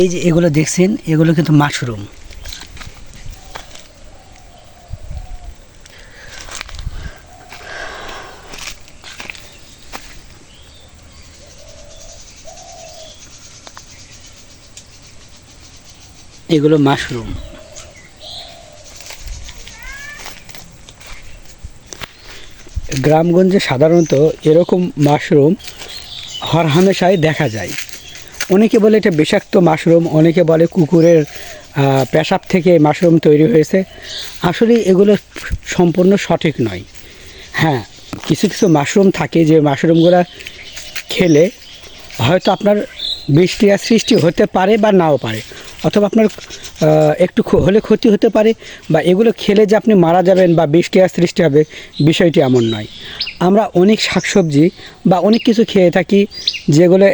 এই যে এগুলো দেখছেন, এগুলো কিন্তু মাশরুম। এগুলো মাশরুম। গ্রামগঞ্জে সাধারণত এরকম মাশরুম হর হামেশাই দেখা যায়। অনেকে বলে এটা বিষাক্ত মাশরুম, অনেকে বলে কুকুরের পেশাব থেকে মাশরুম তৈরি হয়েছে। আসলে এগুলো সম্পূর্ণ সঠিক নয়। হ্যাঁ কিছু কিছু মাশরুম থাকে যে মাশরুমগুলো খেলে হয়তো আপনার আর সৃষ্টি হতে পারে বা নাও পারে। অথবা আপনার একটু হলে ক্ষতি হতে পারে বা এগুলো খেলে যে আপনি মারা যাবেন বা আর সৃষ্টি হবে, বিষয়টি এমন নয়। আমরা অনেক শাকসবজি বা অনেক কিছু খেয়ে থাকি যেগুলো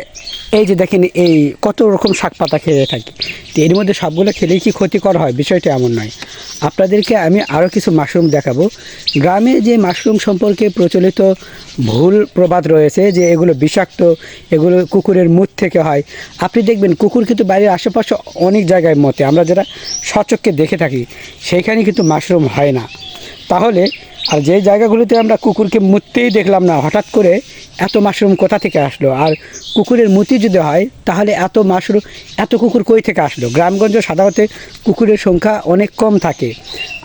এই যে দেখেন, এই কত রকম শাক পাতা খেয়ে থাকি। তো এর মধ্যে সবগুলো খেলেই কি ক্ষতিকর হয়? বিষয়টা এমন নয়। আপনাদেরকে আমি আরও কিছু মাশরুম দেখাবো। গ্রামে যে মাশরুম সম্পর্কে প্রচলিত ভুল প্রবাদ রয়েছে, যে এগুলো বিষাক্ত, এগুলো কুকুরের মুখ থেকে হয়। আপনি দেখবেন, কুকুর কিন্তু বাড়ির আশেপাশে অনেক জায়গায় মতে। আমরা যারা সচক্ষে দেখে থাকি, সেইখানে কিন্তু মাশরুম হয় না। তাহলে আর যে জায়গাগুলোতে আমরা কুকুরকে মুততেই দেখলাম না, হঠাৎ করে এত মাশরুম কোথা থেকে আসলো? আর কুকুরের মুতি যদি হয়, তাহলে এত মাশরুম, এত কুকুর কই থেকে আসলো? গ্রামগঞ্জ সাধারণত কুকুরের সংখ্যা অনেক কম থাকে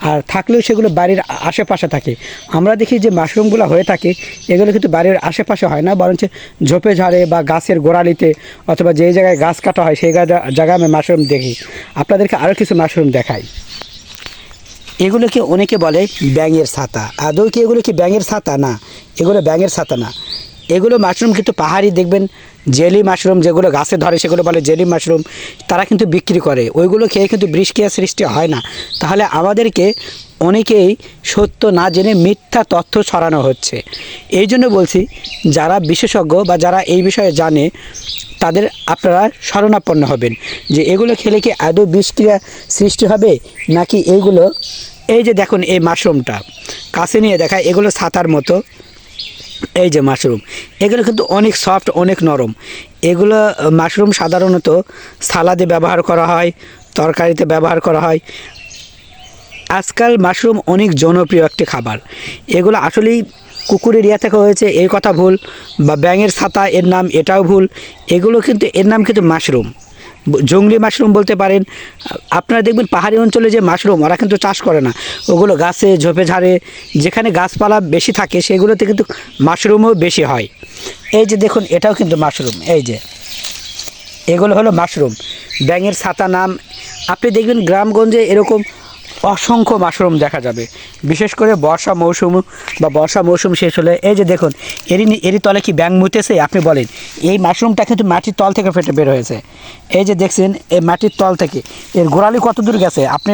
আর থাকলেও সেগুলো বাড়ির আশেপাশে থাকে। আমরা দেখি যে মাশরুমগুলো হয়ে থাকে, এগুলো কিন্তু বাড়ির আশেপাশে হয় না, বরঞ্চ ঝোপে ঝাড়ে বা গাছের গোড়ালিতে অথবা যে জায়গায় গাছ কাটা হয়, সেই জায়গায় আমি মাশরুম দেখি। আপনাদেরকে আরও কিছু মাশরুম দেখাই। এগুলোকে অনেকে বলে ব্যাঙের ছাতা। আদৌ কি এগুলো কি ব্যাঙের ছাতা? না, এগুলো ব্যাঙের ছাতা না। এগুলো মাশরুম কিন্তু পাহাড়ি, দেখবেন জেলি মাশরুম যেগুলো গাছে ধরে সেগুলো বলে জেলি মাশরুম তারা কিন্তু বিক্রি করে। ওইগুলো খেয়ে কিন্তু বৃষ্টিয়া সৃষ্টি হয় না। তাহলে আমাদেরকে অনেকেই সত্য না জেনে মিথ্যা তথ্য ছড়ানো হচ্ছে। এই জন্য বলছি, যারা বিশেষজ্ঞ বা যারা এই বিষয়ে জানে, তাদের আপনারা শরণাপন্ন হবেন। যে এগুলো খেলে কি আদৌ বিষক্রিয়া সৃষ্টি হবে, নাকি এইগুলো এই যে দেখুন এই মাশরুমটা, কাছে নিয়ে দেখা, এগুলো ছাতার মতো, এই যে মাশরুম, এগুলো কিন্তু অনেক সফট, অনেক নরম। এগুলো, মাশরুম সাধারণত সালাদে ব্যবহার করা হয়, তরকারিতে ব্যবহার করা হয় আজকাল মাশরুম অনেক জনপ্রিয় একটি খাবার। এগুলো আসলেই কুকুরের ইয়া থেকে হয়েছে এই কথা ভুল বা ব্যাঙের ছাতা, এর নাম এটাও ভুল। এগুলো কিন্তু, এর নাম কিন্তু মাশরুম। জংলি মাশরুম বলতে পারেন। আপনারা দেখবেন পাহাড়ি অঞ্চলে যে মাশরুম, ওরা কিন্তু চাষ করে না। ওগুলো গাছে ঝোপে ঝাড়ে, যেখানে গাছপালা বেশি থাকে সেগুলোতে কিন্তু মাশরুমও বেশি হয়। এই যে দেখুন, এটাও কিন্তু মাশরুম, এই যে। এগুলো হলো মাশরুম। ব্যাঙের ছাতা নাম, আপনি দেখবেন গ্রামগঞ্জে এরকম অসংখ্য মাশরুম দেখা যাবে। বিশেষ করে বর্ষা মৌসুম বা বর্ষা মৌসুম শেষ হলে, এই যে দেখুন, এরই এরই তলে কি ব্যাঙ মুতেছে আপনি বলেন। এই মাশরুমটা কিন্তু মাটির তল থেকে ফেটে বের হয়েছে। এই যে দেখছেন, এই মাটির তল থেকে। এর গোড়ালি কত দূর গেছে? আপনি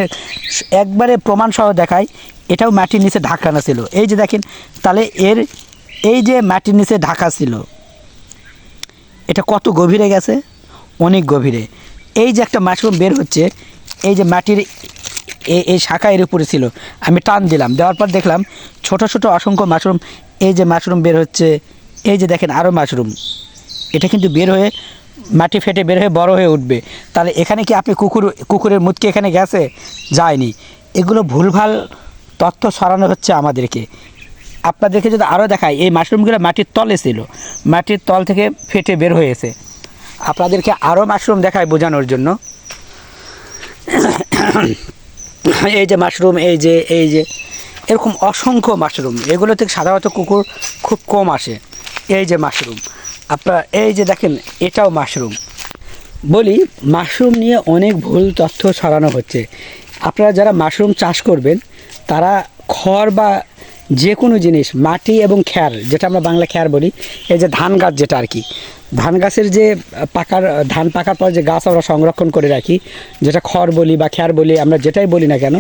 একবারে প্রমাণ সহ দেখায় এটাও মাটির নিচে ঢাকানো ছিল। এই যে দেখেন, তাহলে এর এই যে মাটির নিচে ঢাকা ছিল, এটা কত গভীরে গেছে? অনেক গভীরে। এই যে একটা মাশরুম বের হচ্ছে, এই যে মাটির এই শাখা এর উপরে ছিল। আমি টান দিলাম। দেওয়ার পর দেখলাম ছোট ছোট অসংখ্য মাশরুম। এই যে মাশরুম বের হচ্ছে, এই যে দেখেন আরও মাশরুম। এটা কিন্তু বের হয়ে মাটি ফেটে বের হয়ে বড় হয়ে উঠবে। তাহলে এখানে কি আপনি কুকুর, কুকুরের মুতকে এখানে গেছে? যায়নি। এগুলো ভুলভাল তথ্য সরানো হচ্ছে আমাদেরকে। আপনাদেরকে যদি আরও দেখাই, এই মাশরুমগুলো মাটির তলে ছিল। মাটির তল থেকে ফেটে বের হয়েছে। আপনাদেরকে আরও মাশরুম দেখায় বোঝানোর জন্য। এই যে মাশরুম, এই যে এই যে, এরকম অসংখ্য মাশরুম। এগুলো থেকে সাধারণত কুকুর খুব কম আসে। এই যে মাশরুম। আপনার এই যে দেখেন, এটাও মাশরুম। বলি, মাশরুম নিয়ে অনেক ভুল তথ্য ছড়ানো হচ্ছে। আপনারা যারা মাশরুম চাষ করবেন, তারা খড় বা যে কোনো জিনিস, মাটি এবং খ্যার, যেটা আমরা বাংলা খ্যার বলি, এই যে ধান গাছ যেটা আর কি, ধান গাছের যে পাকার ধান পাকার পর যে গাছ আমরা সংরক্ষণ করে রাখি, যেটা খড় বলি বা খ্যার বলি, আমরা যেটাই বলি না কেন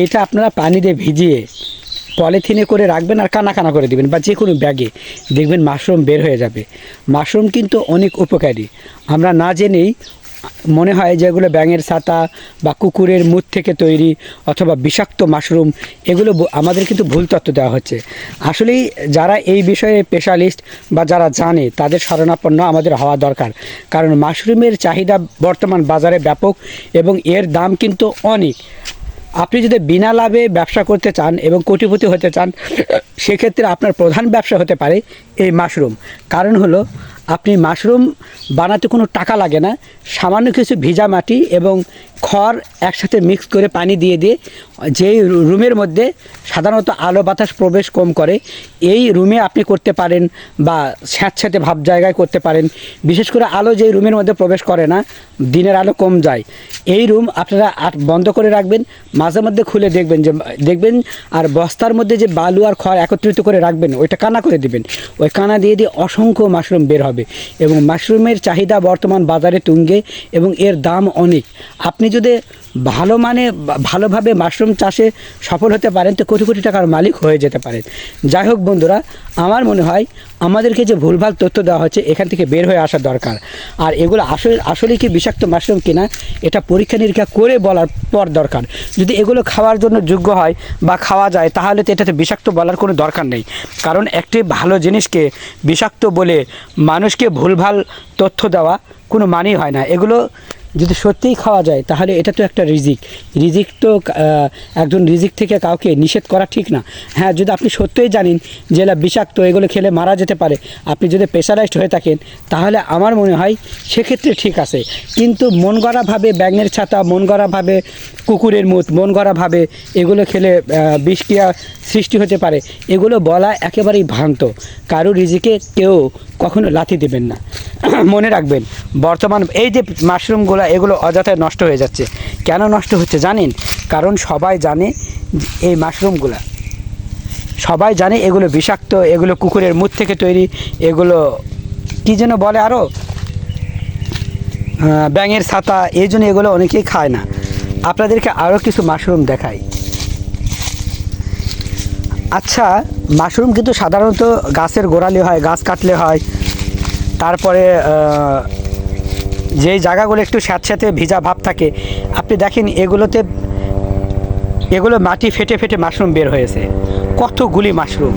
এইটা আপনারা পানি দিয়ে ভিজিয়ে পলিথিনে করে রাখবেন আর কানা কানা করে দিবেন, বা যে কোনো ব্যাগে। দেখবেন মাশরুম বের হয়ে যাবে। মাশরুম কিন্তু অনেক উপকারী। আমরা না জেনেই মনে হয় যেগুলো ব্যাঙের ছাতা বা কুকুরের মুখ থেকে তৈরি অথবা বিষাক্ত মাশরুম, এগুলো আমাদের কিন্তু ভুল তথ্য দেওয়া হচ্ছে। আসলেই যারা এই বিষয়ে স্পেশালিস্ট বা যারা জানে, তাদের শরণাপন্ন আমাদের হওয়া দরকার। কারণ মাশরুমের চাহিদা বর্তমান বাজারে ব্যাপক এবং এর দাম কিন্তু অনেক। আপনি যদি বিনা লাভে ব্যবসা করতে চান এবং কোটিপতি হতে চান, সেক্ষেত্রে আপনার প্রধান ব্যবসা হতে পারে এই মাশরুম। কারণ হলো আপনি মাশরুম বানাতে কোনো টাকা লাগে না। সামান্য কিছু ভিজা মাটি এবং খড় একসাথে মিক্স করে পানি দিয়ে দিয়ে যেই রুমের মধ্যে সাধারণত আলো বাতাস প্রবেশ কম করে, এই রুমে আপনি করতে পারেন বা স্যাঁতস্যাঁতে ভাব জায়গায় করতে পারেন। বিশেষ করে আলো যেই রুমের মধ্যে প্রবেশ করে না, দিনের আলো কম যায়। এই রুম আপনারা বন্ধ করে রাখবেন, মাঝে মধ্যে খুলে দেখবেন যে, দেখবেন আর বস্তার মধ্যে যে বালু আর খড় একত্রিত করে রাখবেন, ওইটা কানা করে দিবেন। ওই কানা দিয়ে দিয়ে অসংখ্য মাশরুম বের হবে এবং মাশরুমের চাহিদা বর্তমান বাজারে তুঙ্গে এবং এর দাম অনেক। আপনি যদি ভালো মানে ভালোভাবে মাশরুম চাষে সফল হতে পারেন, তো কোটি কোটি টাকার মালিক হয়ে যেতে পারেন। যাই হোক বন্ধুরা, আমার মনে হয় আমাদেরকে যে ভুলভাল তথ্য দেওয়া হচ্ছে, এখান থেকে বের হয়ে আসা দরকার। আর এগুলো আসলে আসলে কি বিষাক্ত মাশরুম কিনা, এটা পরীক্ষা নিরীক্ষা করে বলার পর দরকার। যদি এগুলো খাওয়ার জন্য যোগ্য হয় বা খাওয়া যায়, তাহলে তো এটাতে বিষাক্ত বলার কোনো দরকার নেই। কারণ একটি ভালো জিনিসকে বিষাক্ত বলে মানুষকে ভুলভাল তথ্য দেওয়া কোনো মানেই হয় না। এগুলো যদি সত্যিই খাওয়া যায়, তাহলে এটা তো একটা রিজিক। রিজিক তো একজন রিজিক থেকে কাউকে নিষেধ করা ঠিক না। হ্যাঁ যদি আপনি সত্যিই জানেন যে এলা বিষাক্ত, এগুলো খেলে মারা যেতে পারে, আপনি যদি প্রেশারাইজড হয়ে থাকেন, তাহলে আমার মনে হয় সেক্ষেত্রে ঠিক আছে। কিন্তু মন গড়াভাবে ব্যাঙের ছাতা মন গড়াভাবে কুকুরের মুত মন গড়াভাবে এগুলো খেলে বিষক্রিয়া সৃষ্টি হতে পারে, এগুলো বলা একেবারেই ভ্রান্ত। কারও রিজিকে কেউ কখনো লাথি দেবেন না। মনে রাখবেন, বর্তমান এই যে মাশরুমগুলো এগুলো অযথায় নষ্ট হয়ে যাচ্ছে। কেন নষ্ট হচ্ছে জানেন? কারণ সবাই জানে এই মাশরুমগুলা। সবাই জানে এগুলো বিষাক্ত, এগুলো কুকুরের মুখ থেকে তৈরি, এগুলো কী যেন বলে আরও ব্যাঙের ছাতা, এই জন্য এগুলো অনেকেই খায় না। আপনাদেরকে আরও কিছু মাশরুম দেখাই। আচ্ছা মাশরুম কিন্তু সাধারণত গাছের গোড়ালি হয়, গাছ কাটলে হয়। তারপরে যেই জায়গাগুলো একটু স্যাঁতস্যাঁতে ভিজা ভাব থাকে, আপনি দেখেন এগুলোতে, এগুলো মাটি ফেটে ফেটে মাশরুম বের হয়েছে। কতগুলি মাশরুম।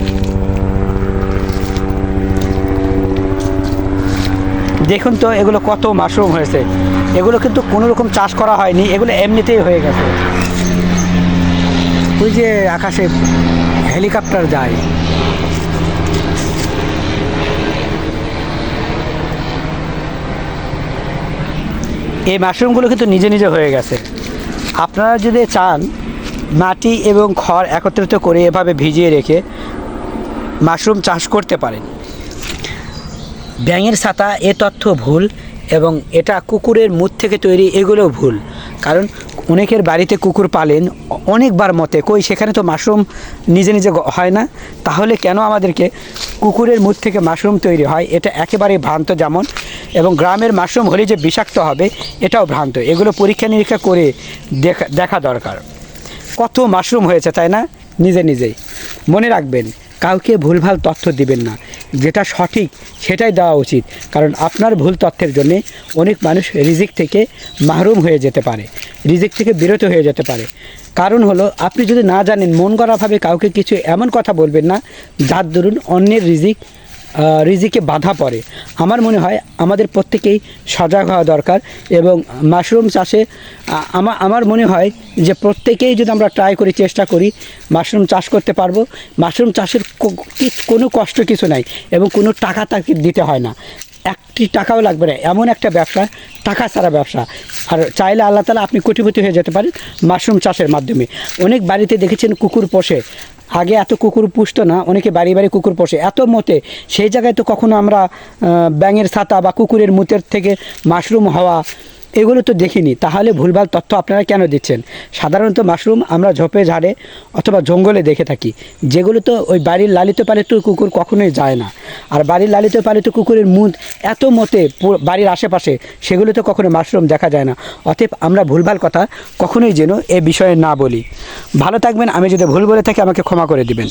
দেখুন তো এগুলো কত মাশরুম হয়েছে। এগুলো কিন্তু কোনো রকম চাষ করা হয়নি, এগুলো এমনিতেই হয়ে গেছে। ওই যে আকাশে হেলিকপ্টার যায়। এই মাশরুমগুলো কিন্তু নিজে নিজে হয়ে গেছে। আপনারা যদি চান মাটি এবং খড় একত্রিত করে এভাবে ভিজিয়ে রেখে মাশরুম চাষ করতে পারেন। ব্যাঙের ছাতা এ তথ্য ভুল। এবং এটা কুকুরের মুখ থেকে তৈরি, এগুলোও ভুল। কারণ অনেকের বাড়িতে কুকুর পালেন, অনেকবার মতে, কই, সেখানে তো মাশরুম নিজে নিজে হয় না। তাহলে কেন আমাদেরকে কুকুরের মুখ থেকে মাশরুম তৈরি হয়? এটা একেবারেই ভ্রান্ত যেমন। এবং গ্রামের মাশরুম হলে যে বিষাক্ত হবে, এটাও ভ্রান্ত। এগুলো পরীক্ষা নিরীক্ষা করে দেখা দেখা দরকার। কত মাশরুম হয়েছে, তাই না? নিজে নিজেই। মনে রাখবেন কাউকে ভুলভাল তথ্য দিবেন না। যেটা সঠিক, সেটাই দেওয়া উচিত। কারণ আপনার ভুল তথ্যের জন্যে অনেক মানুষ রিজিক থেকে মাহরুম হয়ে যেতে পারে। রিজিক থেকে বিরত হয়ে যেতে পারে। কারণ হলো, আপনি যদি না জানেন, মন গড়াভাবে কাউকে কিছু এমন কথা বলবেন না, যার দরুন অন্যের রিজিক রিজিকে বাধা পড়ে। আমার মনে হয় আমাদের প্রত্যেকেই সজাগ হওয়া দরকার এবং মাশরুম চাষে আমার আমার মনে হয় যে প্রত্যেকেই যদি আমরা ট্রাই করি, চেষ্টা করি, মাশরুম চাষ করতে পারব। মাশরুম চাষের কোনো কষ্ট কিছু নাই এবং কোনো টাকা তাকে দিতে হয় না। একটি টাকাও লাগবে না। এমন একটা ব্যবসা, টাকা ছাড়া ব্যবসা। আর চাইলে আল্লাহ তালা আপনি কোটিপতি হয়ে যেতে পারেন মাশরুম চাষের মাধ্যমে। অনেক বাড়িতে দেখেছেন কুকুর পোষে। আগে এত কুকুর পুষতো না, অনেকে বাড়ি বাড়ি কুকুর পোষে। এত মতে সেই জায়গায় তো কখনো আমরা ব্যাঙের ছাতা বা কুকুরের মুতের থেকে মাশরুম হওয়া এগুলো তো দেখিনি। তাহলে ভুলভাল তথ্য আপনারা কেন দিচ্ছেন? সাধারণত মাশরুম আমরা ঝোপে, ঝাড়ে অথবা জঙ্গলে দেখে থাকি। যেগুলো তো ওই বাড়ির লালিত পালিত কুকুর কখনোই যায় না। আর বাড়ির লালিত পালিত কুকুরের মুদ এত মতে বাড়ির আশেপাশে, সেগুলো তো কখনো মাশরুম দেখা যায় না। অতএব আমরা ভুলভাল কথা কখনোই যেন এ বিষয়ে না বলি। ভালো থাকবেন, আমি যদি ভুল বলে থাকি, আমাকে ক্ষমা করে দিবেন।